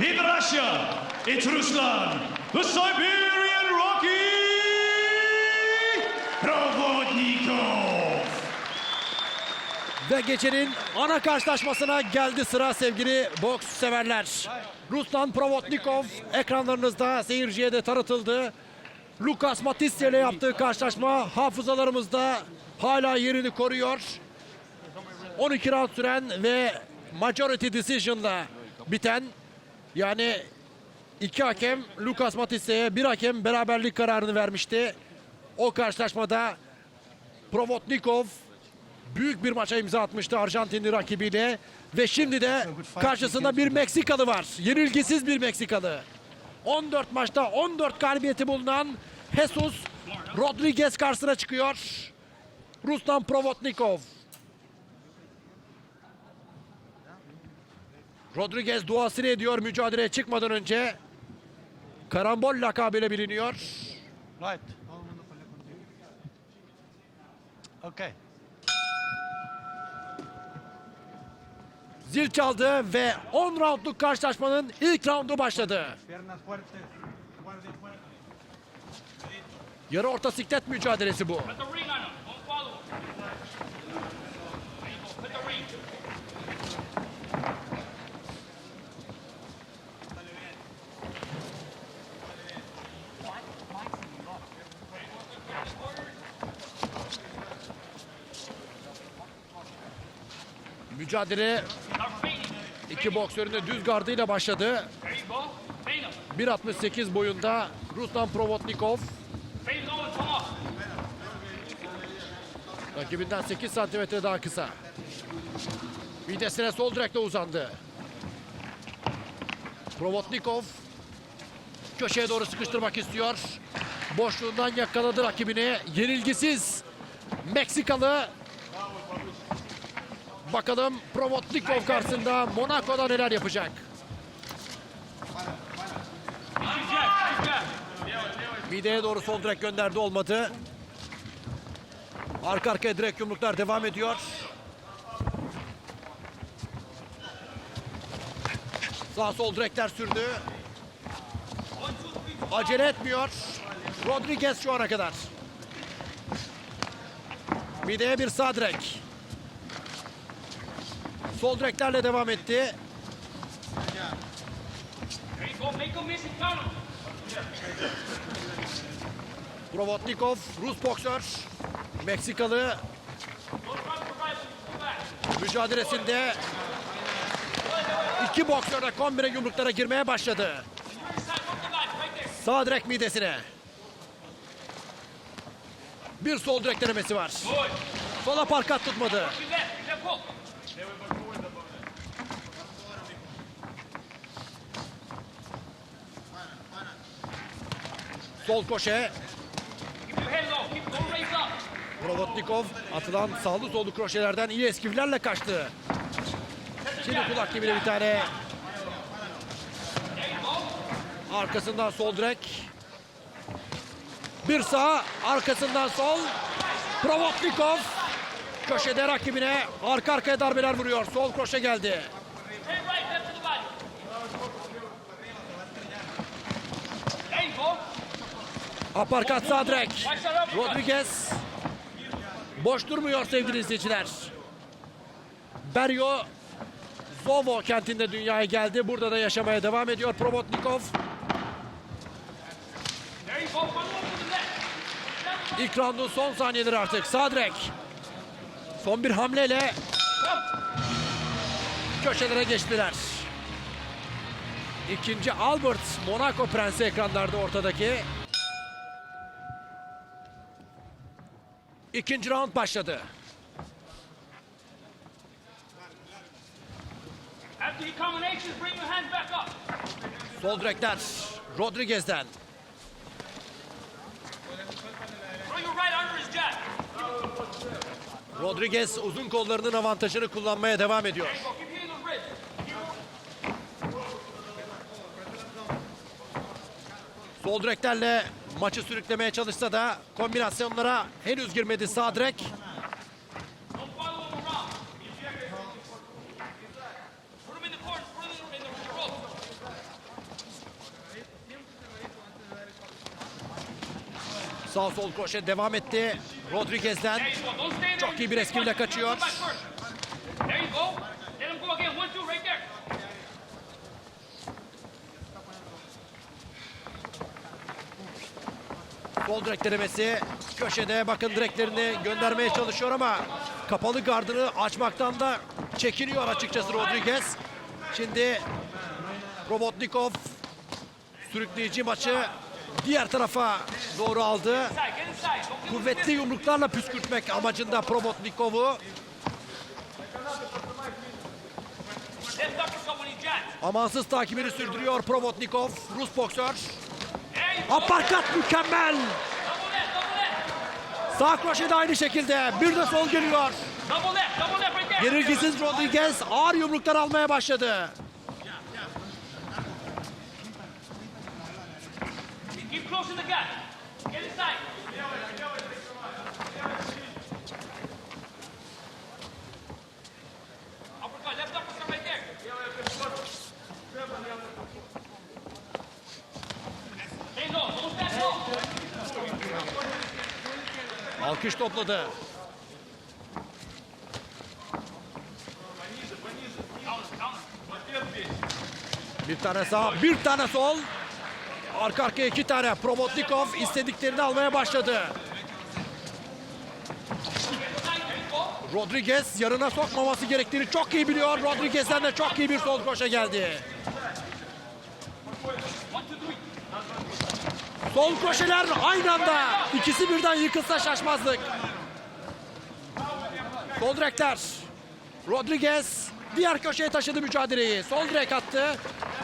In Russia, it's Ruslan, the Siberian Rocky Provodnikov. Ve gecenin ana karşılaşmasına geldi sıra sevgili boks severler. Ruslan Provotnikov ekranlarınızda seyirciye de tanıtıldı. Lukas Matisya ile yaptığı karşılaşma hafızalarımızda hala yerini koruyor. 12 round süren ve majority decision'la biten yani iki hakem Lukas Matisya'ya bir hakem beraberlik kararını vermişti. O karşılaşmada Provotnikov büyük bir maça imza atmıştı Arjantinli rakibiyle. Ve şimdi de karşısında bir Meksikalı var. Yenilgisiz bir Meksikalı. 14 maçta 14 galibiyeti bulunan Jesus Rodriguez karşısına çıkıyor. Ruslan Provotnikov. Rodriguez duasını ediyor mücadeleye çıkmadan önce. Karambol lakabıyla biliniyor. Right. Okay. Zil çaldı ve 10 roundluk karşılaşmanın ilk roundu başladı. Yarı orta siklet mücadelesi bu. Mücadele iki boksörün de düz gardıyla başladı. There you go. Feint him. 1.68 boyunda Ruslan Provotnikov. Rakibinden 8 santimetre daha kısa. Midesine sol direkle uzandı. Provotnikov köşeye doğru sıkıştırmak istiyor. Boşluğundan yakaladı rakibini. Yenilgisiz Meksikalı. Bakalım Provotnikov karşısında Monaco'da neler yapacak. Mideye doğru sol direk gönderdi olmadı. Arka arkaya direkt yumruklar devam ediyor. Sağ sol direkler sürdü. Acele etmiyor. Rodriguez şu ana kadar. Mideye bir sağ direk. Sol direklerle devam etti. Provotnikov Rus boksör. Meksikalı mücadelesinde iki boksör de kombine yumruklara girmeye başladı. Sağ direk midesine. Bir sol direk denemesi var. Sola parkat tutmadı. Raise up. Provotnikov atılan sağlı sollu kroşelerden iyi eskivlerle kaçtı. Şimdi kulak gibi bir tane. Arkasından sol direk. Bir sağ, arkasından sol. Provotnikov köşede rakibine arka arkaya darbeler vuruyor. Sol kroşe geldi. Aparkat sağ direk. Rodriguez boş durmuyor sevgili izleyiciler. Beryo Zovo kentinde dünyaya geldi. Burada da yaşamaya devam ediyor left. İlk roundun son saniyeleri artık. Sağ direk. Son bir hamleyle köşelere geçtiler. İkinci Albert Monaco Prensi ekranlarda ortadaki. İkinci round başladı. Sol direkler Rodriguez'den. Rodriguez uzun kollarının avantajını kullanmaya devam ediyor. Sol direklerle Maçı sürüklemeye çalışsa da kombinasyonlara henüz girmedi Sadrek. Sağ sol koşe devam etti. Rodriguez'den çok iyi bir eskimle kaçıyor. Sol direk denemesi köşede bakın direklerini göndermeye çalışıyor ama kapalı gardını açmaktan da çekiniyor açıkçası Rodriguez. Şimdi Robotnikov sürükleyici maçı diğer tarafa doğru aldı. Kuvvetli yumruklarla püskürtmek amacında Probotnikov'u amansız takibini sürdürüyor Probotnikov. Rus boksör. Aparkat mükemmel. Sağ kroşe de aynı şekilde. Bir de sol geliyor. Yenilgisiz Rodriguez ağır yumruklar almaya başladı. Keep close to the gut. Get inside. Alkış topladı. Bir tane sağ, bir tane sol. Arka arkaya iki tane. Probotnikov istediklerini almaya başladı. Rodriguez yarına sokmaması gerektiğini çok iyi biliyor. Rodriguez'den de çok iyi bir sol koşa geldi. Sol koşeler aynı anda. İkisi birden yıkılsa şaşmazdık. Sol direkler. Rodriguez diğer köşeye taşıdı mücadeleyi. Sol direk attı.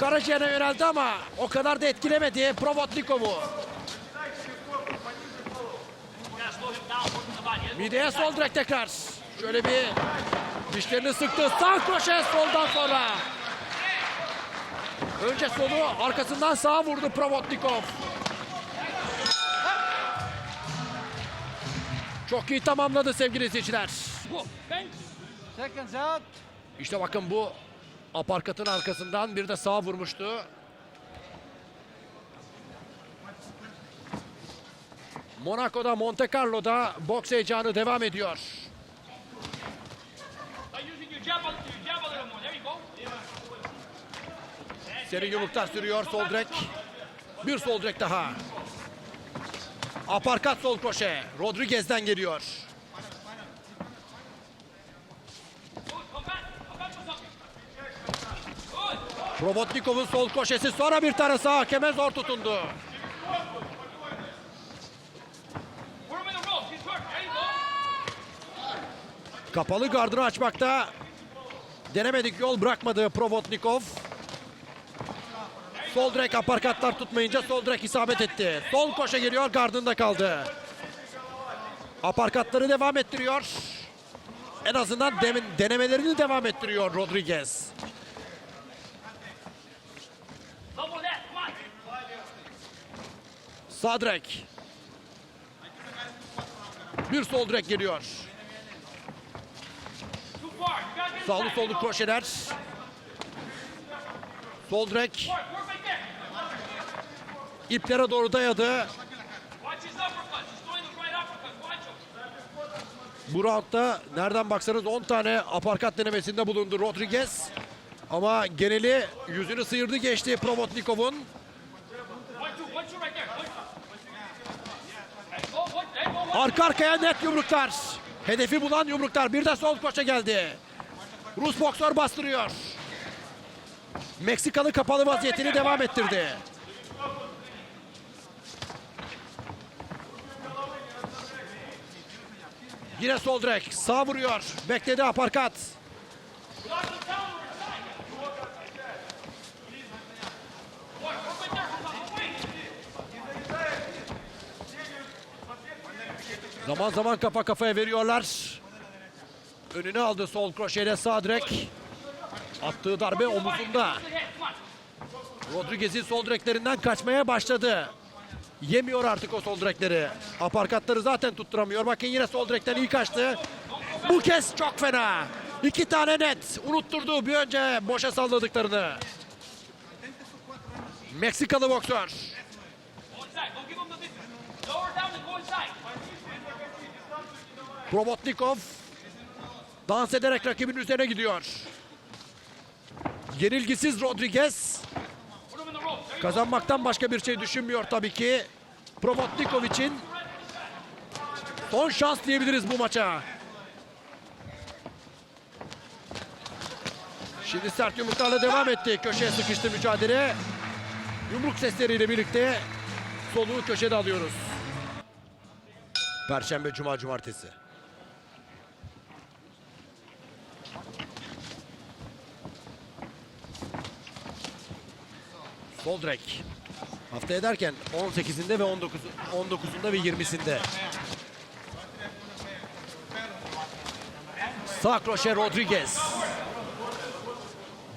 Karaciğer'e yöneldi ama o kadar da etkilemedi Provotnikov'u. Mideye sol direk tekrar. Şöyle bir dişlerini sıktı. Sağ kroşe soldan sonra. Önce solu arkasından sağa vurdu Provotnikov. Çok iyi tamamladı sevgili izleyiciler. İşte bakın bu aparkatın arkasından bir de sağ vurmuştu. Monaco'da Monte Carlo'da boks heyecanı devam ediyor. Seri yumruklar sürüyor sol direk. Bir sol direk daha. Aparkat sol koşe. Rodriguez'den geliyor. Provotnikov'un sol koşesi sonra bir tane sağ hakeme zor tutundu. Kapalı gardını açmakta denemedik yol bırakmadı Provotnikov. Sol direk aparkatlar tutmayınca sol direk isabet etti. Sol koşa geliyor gardında kaldı. Aparkatları devam ettiriyor. En azından demin, denemelerini devam ettiriyor Rodriguez. Sağ direk. Bir sol direk geliyor. Sağlı sollu kroşeler. Sol direk iplere doğru dayadı. Bu roundda nereden baksanız 10 tane aparkat denemesinde bulundu Rodriguez. Ama geneli yüzünü sıyırdı geçti. One. Arka arkaya net yumruklar. Hedefi bulan yumruklar. Bir de sol koşa geldi. Rus boksör bastırıyor. Meksikalı kapalı vaziyetini devam ettirdi. Yine sol direk. Sağ vuruyor. Bekledi aparkat. Zaman zaman kafa kafaya veriyorlar. Önüne aldı sol kroşeyle sağ direk. Attığı darbe omuzunda. Rodriguez'in sol direklerinden kaçmaya başladı. Yemiyor artık o sol direkleri. Aparkatları zaten tutturamıyor. Bakın yine sol direkten iyi kaçtı. Bu kez çok fena. İki tane net. Unutturdu bir önce boşa salladıklarını. Meksikalı boksör. Provotnikov dans ederek rakibin üzerine gidiyor. Yenilgisiz Rodriguez kazanmaktan başka bir şey düşünmüyor tabii ki. Provotnikov için son şans diyebiliriz bu maça. Şimdi sert yumruklarla devam etti. Köşeye sıkıştı mücadele. Yumruk sesleriyle birlikte soluğu köşede alıyoruz. Perşembe, Cuma, Cumartesi. Sol direk. Hafta ederken 18'inde ve 19 19'unda ve 20'sinde. Sağ kroşe Rodriguez.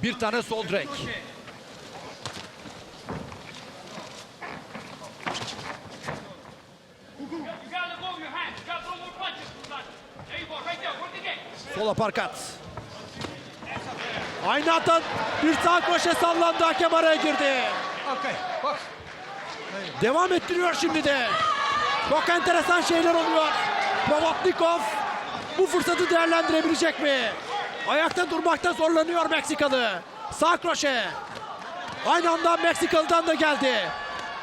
Bir tane sol direk. Sol aparkat. Aynı anda bir sağ kroşe sallandı hakem araya girdi. Okay, box. Devam ettiriyor şimdi de. Çok enteresan şeyler oluyor. Provotnikov bu fırsatı değerlendirebilecek mi? Ayakta durmakta zorlanıyor Meksikalı. Sağ kroşe. Aynı anda Meksikalı'dan da geldi.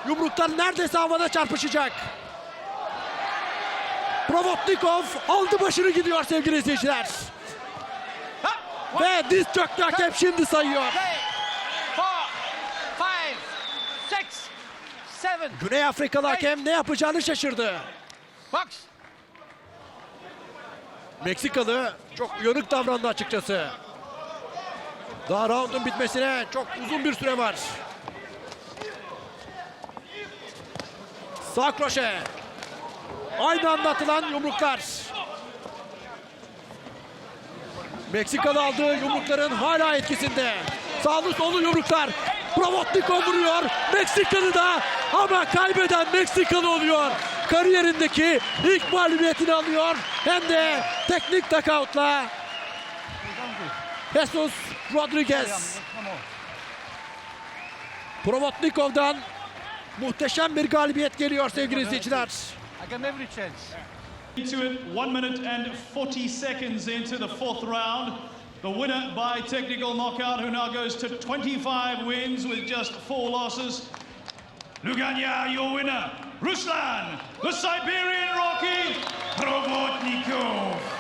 Yumruklar neredeyse havada çarpışacak. Provotnikov aldı başını gidiyor sevgili izleyiciler. Ve diz çöktü hakem şimdi sayıyor. Güney Afrikalı hakem ne yapacağını şaşırdı. Box. Meksikalı çok uyanık davrandı açıkçası. Daha roundun bitmesine çok uzun bir süre var. Sağ kroşe. Aynı anda atılan yumruklar. Meksikalı aldığı yumrukların hala etkisinde. Sağlı sollu yumruklar. Provotnikov vuruyor. Meksikalı da ama kaybeden Meksikalı oluyor. Kariyerindeki ilk mağlubiyetini alıyor. Hem de teknik knockoutla Jesus Rodriguez. Provotnikov'dan muhteşem bir galibiyet geliyor sevgili izleyiciler. Into it, one minute and 40 seconds into the fourth round. The winner by technical knockout, who now goes to 25 wins with just four losses. Luganya, your winner, Ruslan, the Siberian Rocky Provotnikov.